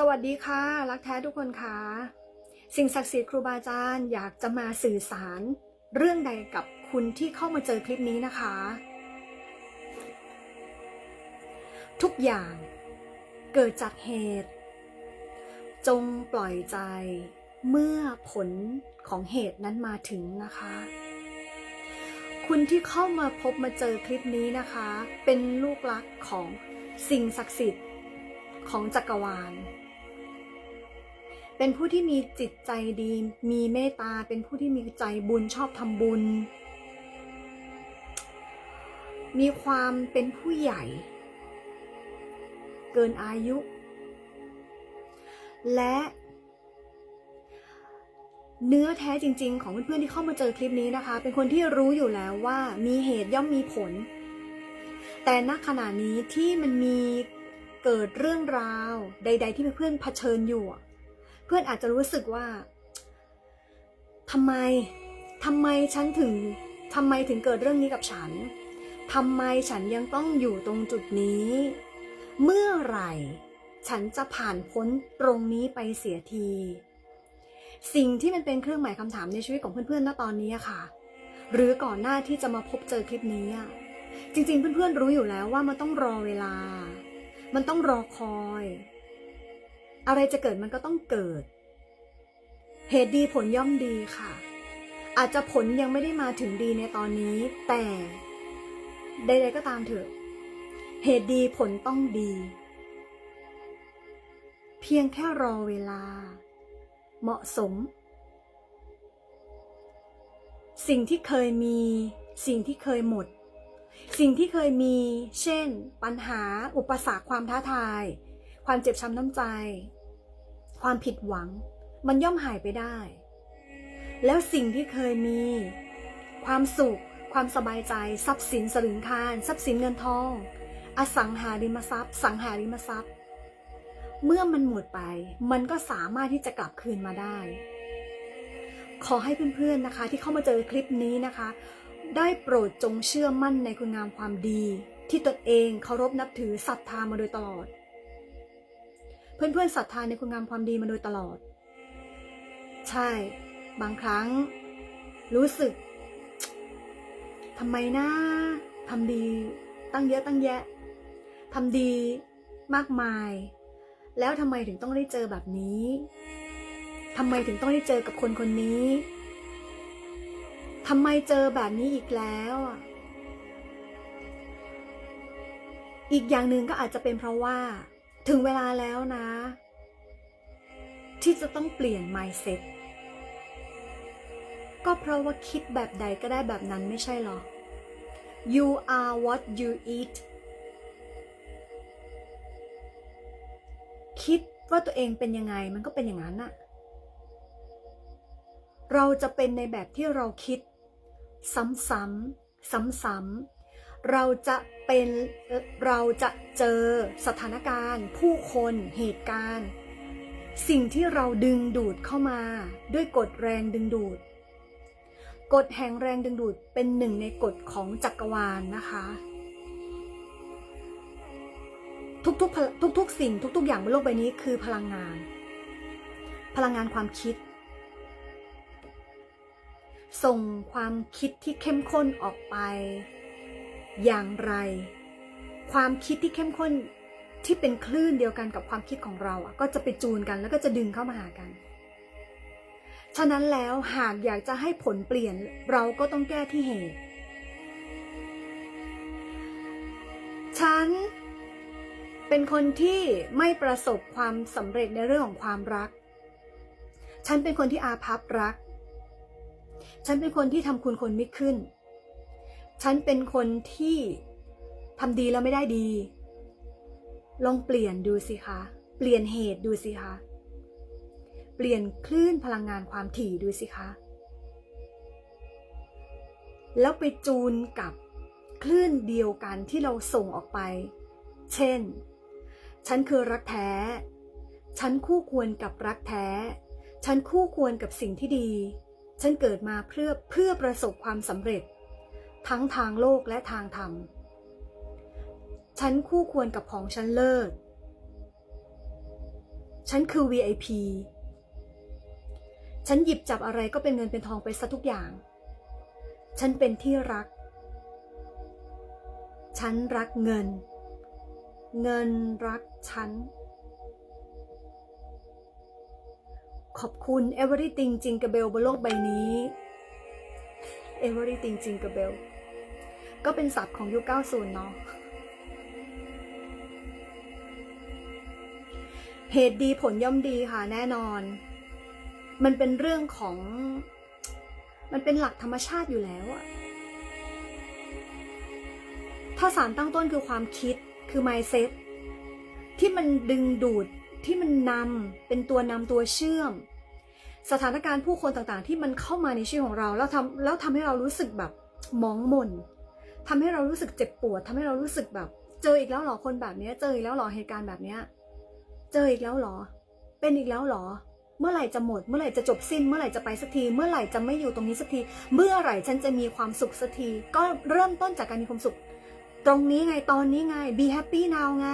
สวัสดีค่ะ รักแท้ทุกคนค่ะ สิ่งศักดิ์สิทธิ์ครูบาอาจารย์อยากจะมาสื่อสาร เรื่องใดกับคุณที่เข้ามาเจอคลิปนี้นะคะ ทุกอย่างเกิดจากเหตุ จงปล่อยใจเมื่อผลของเหตุนั้นมาถึงนะคะ คุณที่เข้ามาพบมาเจอคลิปนี้นะคะ เป็นลูกรักของสิ่งศักดิ์สิทธิ์ของจักรวาล เป็นผู้ที่มีจิตใจดี มีเมตตา เป็นผู้ที่มีใจบุญชอบทำบุญ มีความเป็นผู้ใหญ่ เกินอายุ และเนื้อแท้จริง ๆ ของเพื่อนๆที่เข้ามาเจอคลิปนี้นะคะ เป็นคนที่รู้อยู่แล้วว่ามีเหตุย่อมมีผล แต่ณขณะนี้ที่มันมีเกิดเรื่องราว ใด ๆ ที่เพื่อนๆเผชิญอยู่ เพื่อนอาจจะรู้สึกว่าทำไมทำไมฉันถึงทำไมถึงเกิดเรื่องนี้กับฉันทำไมฉันยังต้องอยู่ตรงจุดนี้ เมื่อไหร่ ฉันจะผ่านพ้นตรงนี้ไปเสียที สิ่งที่มันเป็นเครื่องหมายคำถามในชีวิตของเพื่อนๆณตอนนี้ค่ะ หรือก่อนหน้าที่จะมาพบเจอคลิปนี้ จริงๆ เพื่อนๆรู้อยู่แล้วว่ามันต้องรอเวลา มันต้องรอคอย อะไรจะเกิดมันก็ต้องเกิด เหตุดีผลย่อมดีค่ะ อาจจะผลยังไม่ได้มาถึงดีในตอนนี้ แต่ใดๆก็ตามเถอะ เหตุดีผลต้องดี เพียงแค่รอเวลา เหมาะสม สิ่งที่เคยมี สิ่งที่เคยหมด สิ่งที่เคยมี เช่น ปัญหา อุปสรรคความท้าทาย ความเจ็บช้ำน้ำใจ ความผิดหวัง มันย่อมหายไปได้ แล้วสิ่งที่เคยมี ความสุข ความสบายใจ ทรัพย์สินสลึงคารทรัพย์สินเงินทอง อสังหาริมทรัพย์ สังหาริมทรัพย์ เมื่อมันหมดไป มันก็สามารถที่จะกลับคืนมาได้ ขอให้เพื่อนๆนะคะ ที่เข้ามาเจอคลิปนี้นะคะ ได้โปรดจงเชื่อมั่นในคุณงามความดี ที่ตนเองเคารพนับถือศรัทธามาโดยตลอด เพื่อนๆศรัทธาในคุณงามความดีมาโดยตลอด ใช่ บางครั้ง รู้สึกทำไมนะทำดีตั้งเยอะตั้งแยะทำดีมากมาย แล้วทำไมถึงต้องได้เจอแบบนี้ทำไมถึงต้องได้เจอกับคนคนนี้ทำไมเจอแบบนี้อีกแล้วอะอีกอย่างหนึ่งก็อาจจะเป็นเพราะว่า ถึงเวลาแล้วนะ ที่จะต้องเปลี่ยน mindset ก็เพราะว่าคิดแบบใดก็ได้แบบนั้นไม่ใช่หรอ you are what you eat คิดว่าตัวเองเป็นยังไงมันก็เป็นอย่างนั้นน่ะ เราจะเป็นในแบบที่เราคิด ซ้ำๆซ้ำๆ เราจะเป็นเราจะเจอสถานการณ์ ผู้คนเหตุการณ์ สิ่งที่เราดึงดูดเข้ามาด้วยกฎแรงดึงดูด กฎแห่งแรงดึงดูดเป็นหนึ่งในกฎของจักรวาลนะคะ ทุกๆทุกๆสิ่งทุก ๆ อย่างบนโลกใบนี้คือพลังงาน พลังงานความคิด ส่งความคิดที่เข้มข้นออกไป อย่างไร ความคิดที่เข้มข้นที่เป็นคลื่นเดียวกันกับความคิดของเราอะก็จะไปจูนกันแล้วก็จะดึงเข้ามาหากัน ฉะนั้นแล้วหากอยากจะให้ผลเปลี่ยนเราก็ต้องแก้ที่เหตุ ฉันเป็นคนที่ไม่ประสบความสำเร็จในเรื่องของความรัก ฉันเป็นคนที่อาภัพรัก ฉันเป็นคนที่ทำคุณคนไม่ขึ้น ฉันเป็นคนที่ทำดีแล้วไม่ได้ดี ลองเปลี่ยนดูสิคะ เปลี่ยนเหตุดูสิคะ เปลี่ยนคลื่นพลังงานความถี่ดูสิคะ แล้วไปจูนกับคลื่นเดียวกันที่เราส่งออกไป เช่น ฉันคือรักแท้ ฉันคู่ควรกับรักแท้ ฉันคู่ควรกับสิ่งที่ดี ฉันเกิดมาเพื่อเพื่อประสบความสำเร็จ ทั้งทางโลกและทางธรรม ฉันคู่ควรกับของฉันเลิศ ฉันคือ VIP ฉันหยิบจับอะไรก็เป็นเงินเป็นทองไปซะทุกอย่าง ฉันเป็นที่รัก ฉันรักเงิน เงินรักฉัน ขอบคุณ everything จริงกับเบลบนโลกใบนี้ everything จริงกับเบล ก็เป็นศัพท์ของยุค90 เนาะ เหตุดีผลย่อมดีค่ะแน่นอน มันเป็นเรื่องของ มันเป็นหลักธรรมชาติอยู่แล้วอะถ้าสารตั้งต้นคือความคิดคือ mindset ที่มันดึงดูดที่มันนำเป็นตัวนำตัวเชื่อม สถานการณ์ผู้คนต่างๆ ที่มันเข้ามาในชีวิตของเรา แล้วทำแล้วทำให้เรารู้สึกแบบมองมน ทำให้เรารู้สึกเจ็บปวดทำให้เรารู้สึกแบบ เจออีกแล้วหรอคนแบบเนี้ยเจออีกแล้วหรอเหตุการณ์แบบเนี้ยเจออีกแล้วหรอ เป็นอีกแล้วหรอ เมื่อไหร่จะหมด เมื่อไหร่จะจบสิ้น เมื่อไหร่จะไปสักที เมื่อไหร่จะไม่อยู่ตรงนี้สักที เมื่อไหร่ฉันจะมีความสุขสักที ก็เริ่มต้นจากการมีความสุข ตรงนี้ไงตอนนี้ไง be happy now ไง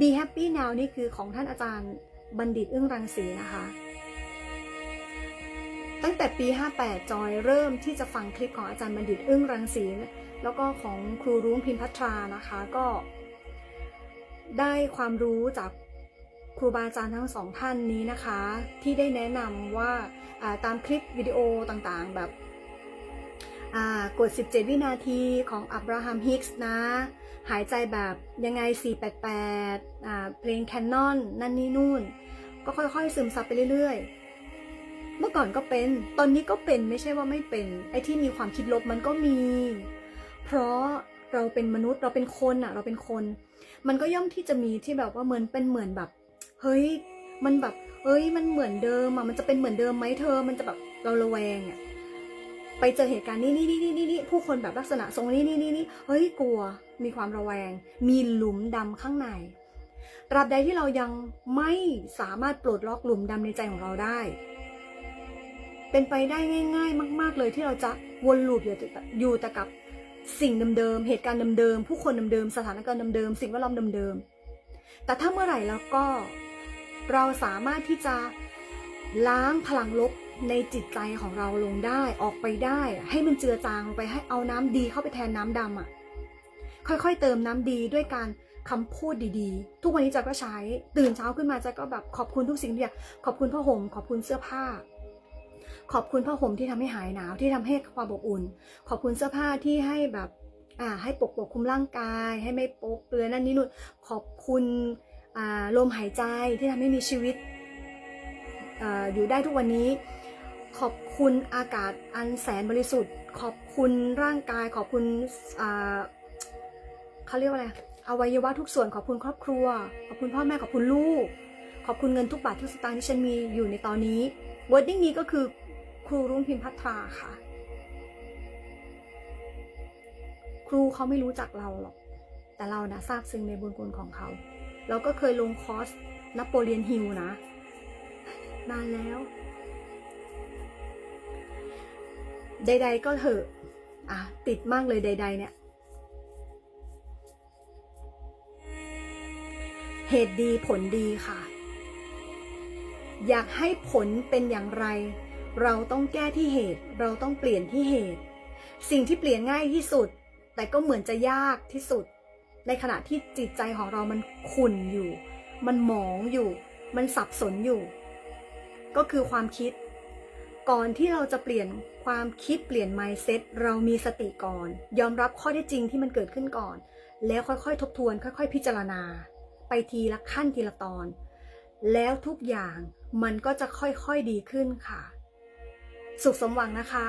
be happy now นี่คือของท่านอาจารย์บัณฑิตอึ้งรังสีนะคะ ตั้งแต่ปี 58 จอยเริ่มที่จะฟังคลิปของอาจารย์บัณฑิตอึ้งรังสีแล้วก็ของครูรุ้งพิมพัทรานะคะก็ได้ความรู้จากครูบาอาจารย์ทั้งสองท่านนี้นะคะ ที่ได้แนะนำว่าอ่าตามคลิปวิดีโอต่างๆ แบบกด 17 วินาทีของอับราฮัมฮิกส์นะ หายใจแบบยังไง 488 เพลงแคนนอนนั่นนี่นู่น ก็ค่อยๆ ซึมซับไปเรื่อยๆ เมื่อก่อนก็เป็น ตอนนี้ก็เป็นไม่ใช่ว่าไม่เป็น ไอ้ที่มีความคิดลบมันก็มี เพราะเราเป็นมนุษย์เราเป็นคนอะเราเป็นคน มันก็ย่อมที่จะมีที่แบบว่าเหมือนเป็นเหมือนแบบ เฮ้ย มันแบบเฮ้ย มันเหมือนเดิมอะมันจะเป็นเหมือนเดิมไหมเธอ มันจะแบบเราระแวงอะไปเจอเหตุการณ์นี้นี่นี่นี่นี่ผู้คนแบบลักษณะทรงนี้นี่นี่นี่เฮ้ยกลัว มีความระแวง มีหลุมดำข้างในตราบใดที่เรายังไม่สามารถปลดล็อกหลุมดำในใจของเราได้ เป็นไปได้ง่าย ๆ มาก ๆ เลยที่เราจะวนลูปอยู่แต่อยู่แต่กับสิ่งเดิมๆ เหตุการณ์เดิมๆ ผู้คนเดิมๆ สถานการณ์เดิมๆ สิ่งแวดล้อมเดิมๆ แต่ถ้าเมื่อไหร่แล้วก็เราสามารถที่จะล้างพลังลบในจิตใจของเราลงได้ออกไปได้ ให้มันเจือจางลงไปให้เอาน้ำดีเข้าไปแทนน้ำดำอะ ค่อยๆ เติมน้ำดีด้วยการคำพูดดีๆ ทุกวันนี้จ๊ะก็ใช้ตื่นเช้าขึ้นมาจ๊ะก็แบบขอบคุณทุกสิ่งทุกอย่างขอบคุณผ้าห่มขอบคุณเสื้อผ้า ขอบคุณผ้าห่มที่ทำให้หายหนาวที่ทำให้ความอบอุ่น ขอบคุณเสื้อผ้าที่ให้แบบอ่าให้ปกปกคุมร่างกาย ให้ไม่ปกเปลือยนั่นนี่นู่นขอบคุณอ่าลมหายใจที่ทำให้มีชีวิตออยู่ได้ทุกวันนี้ ขอบคุณอากาศอันแสนบริสุทธิ์ ขอบคุณร่างกาย ขอบคุณอ่าเขาเรียกว่าอะไรอวัยวะทุกส่วนขอบคุณครอบครัว ขอบคุณพ่อแม่ขอบคุณลูก ขอบคุณเงินทุกบาททุกสตางค์ที่ฉันมีอยู่ในตอนนี้วอร์ดิ้งนี้ก็คือ รูรุ่งพิมพ์พัทราค่ะ ครูเขาไม่รู้จักเราหรอก แต่เรานะทราบซึ้งในบุญคุณของเขา เราก็เคยลงคอร์สนโปเลียนฮิลนะ นานแล้ว ใด ๆ ก็เถอะ อะ ติดมากเลยใด ๆ เนี่ย เหตุดีผลดีค่ะอยากให้ผลเป็นอย่างไร เราต้องแก้ที่เหตุ เราต้องเปลี่ยนที่เหตุ สิ่งที่เปลี่ยนง่ายที่สุด แต่ก็เหมือนจะยากที่สุด ในขณะที่จิตใจของเรามันขุ่นอยู่ มันหมองอยู่ มันสับสนอยู่ ก็คือความคิด ก่อนที่เราจะเปลี่ยนความคิดเปลี่ยน mindset เรามีสติก่อน ยอมรับข้อท็จจริงที่มันเกิดขึ้นก่อน แล้วค่อยๆ ทบทวน ค่อย ๆ พิจารณา ไปทีละขั้นทีละตอน แล้วทุกอย่างมันก็จะค่อยๆดีขึ้นค่ะ สุขสมหวังนะคะ